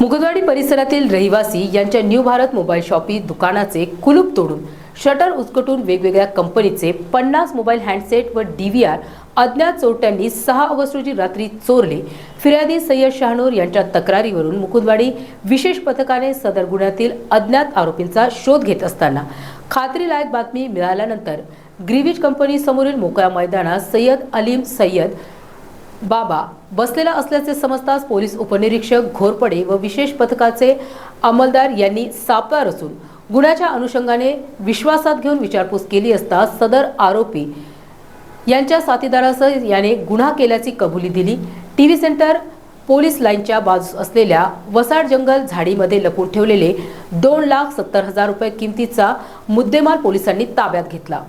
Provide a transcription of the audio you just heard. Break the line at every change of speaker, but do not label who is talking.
मुगदवाडी परिसरातील रहिवासी यांच्या न्यू भारत मोबाईल शॉपी दुकानाचे कुलूप तोडून शटर उचकटून वेगवेगळ्या कंपनीचे पन्नास मोबाईल हँडसेट व डीव्हीआर अज्ञात चोरट्यांनी सहा ऑगस्ट रोजी रात्री चोरले. फिर्यादी सय्यद शहानूर यांच्या तक्रारीवरून मुकुंदवाडी विशेष पथकाने सदर गुन्ह्यातील अज्ञात आरोपींचा शोध घेत असताना खात्रीलायक बातमी मिळाल्यानंतर ग्रीविज कंपनी समोरील मोकळ्या मैदानात सय्यद अलीम सय्यद बाबा बसलेला असल्याचे समजताच पोलीस उपनिरीक्षक घोरपडे व विशेष पथकाचे अंमलदार यांनी सापळा रचून गुन्ह्याच्या अनुषंगाने विश्वासात घेऊन विचारपूस केली असता सदर आरोपी यांच्या साथीदारासह याने गुन्हा केल्याची कबुली दिली. टी व्ही सेंटर पोलीस लाईनच्या बाजूस असलेल्या वसाड जंगल झाडीमध्ये लपून ठेवलेले दोन लाख सत्तर हजार रुपये किमतीचा मुद्देमाल पोलिसांनी ताब्यात घेतला.